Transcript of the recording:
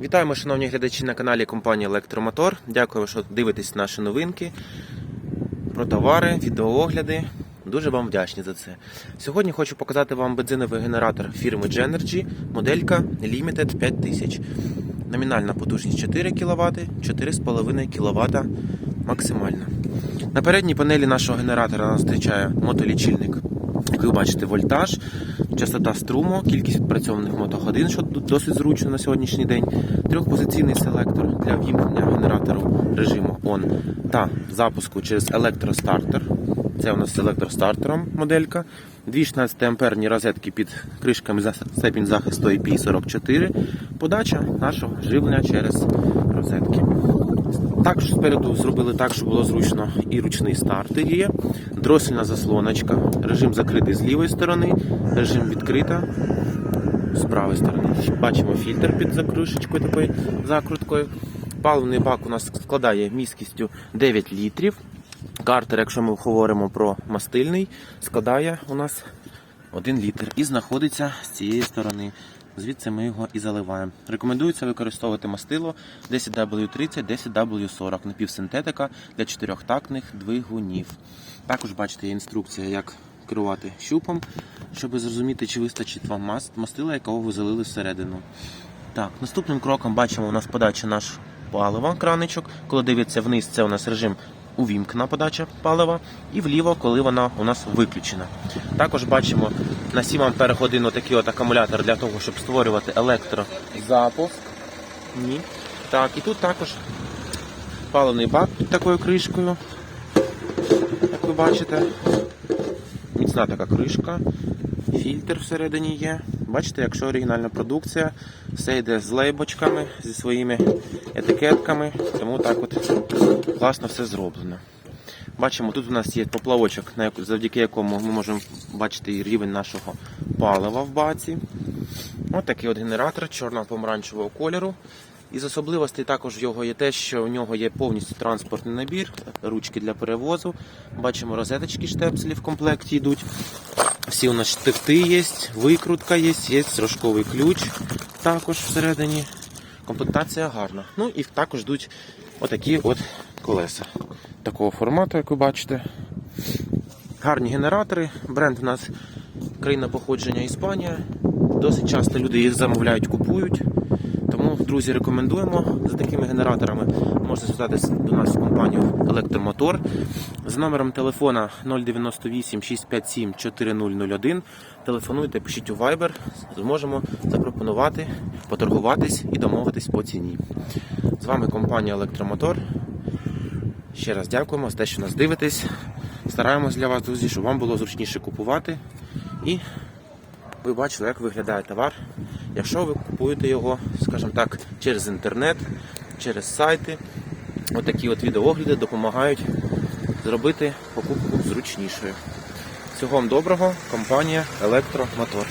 Вітаємо, шановні глядачі на каналі компанії Електромотор. Дякую, що дивитесь наші новинки про товари, відеоогляди. Дуже вам вдячні за це. Сьогодні хочу показати вам бензиновий генератор фірми Genergy, моделька Limited 5000. Номінальна потужність 4 кВт, 4,5 кВт максимальна. На передній панелі нашого генератора нас зустрічає мотолічильник. Ви бачите, вольтаж, частота струму, кількість відпрацьованих мотогодин, що досить зручно на сьогоднішній день, трьохпозиційний селектор для вімкнення генератору режиму ON та запуску через електростартер. Це у нас з електростартером моделька. Дві 16 амперні розетки під кришками за степінь захисту IP44. Подача нашого живлення через розетки. Також спереду зробили так, щоб було зручно і ручний стартер є, дросельна заслоночка, режим закритий з лівої сторони, режим відкрита з правої сторони. Бачимо фільтр під закришечкою такою закруткою. Паливний бак у нас складає місткістю 9 літрів. Картер, якщо ми говоримо про мастильний, складає у нас 1 літр і знаходиться з цієї сторони. Звідси ми його і заливаємо. Рекомендується використовувати мастило 10W30, 10W40 напівсинтетика для чотирьохтактних двигунів. Також бачите, є інструкція, як керувати щупом, щоб зрозуміти, чи вистачить вам маст- мастила, якого ви залили всередину. Так, наступним кроком бачимо у нас подача наш палива, краничок. Коли дивиться вниз, це у нас режим увімкнена подача палива, і вліво, коли вона у нас виключена. Також бачимо на 7 Ампер годин такий от акумулятор для того, щоб створювати електрозапуск. Ні. Так, і тут також паливний бак під такою кришкою. Як ви бачите, міцна така кришка. Фільтр всередині є. Бачите, якщо оригінальна продукція, все йде з лейбочками, зі своїми етикетками, тому так от класно все зроблено. Бачимо, тут у нас є поплавочок, завдяки якому ми можемо бачити рівень нашого палива в баці. Ось такий от генератор чорно-помаранчевого кольору. Із особливостей також його є те, що у нього є повністю транспортний набір, ручки для перевозу. Бачимо розеточки штепселі в комплекті йдуть. Всі у нас штифти є, викрутка є, є рожковий ключ також всередині. Комплектація гарна. Ну і також йдуть отакі от колеса. Такого формату, як ви бачите. Гарні генератори. Бренд у нас країна походження Іспанія. Досить часто люди їх замовляють, купують. Тому, друзі, рекомендуємо за такими генераторами. Можете звертатися до нас в компанію Електромотор з номером телефона 098 657 4001. Телефонуйте, пишіть у Viber, зможемо запропонувати, поторгуватись і домовитись по ціні. З вами компанія Електромотор. Ще раз дякуємо за те, що нас дивитесь. Стараємось для вас, друзі, щоб вам було зручніше купувати. І ви бачили, як виглядає товар. Якщо ви купуєте його, скажімо так, через інтернет, через сайти, отакі от відеоогляди допомагають зробити покупку зручнішою. Всього вам доброго, компанія Електромотор.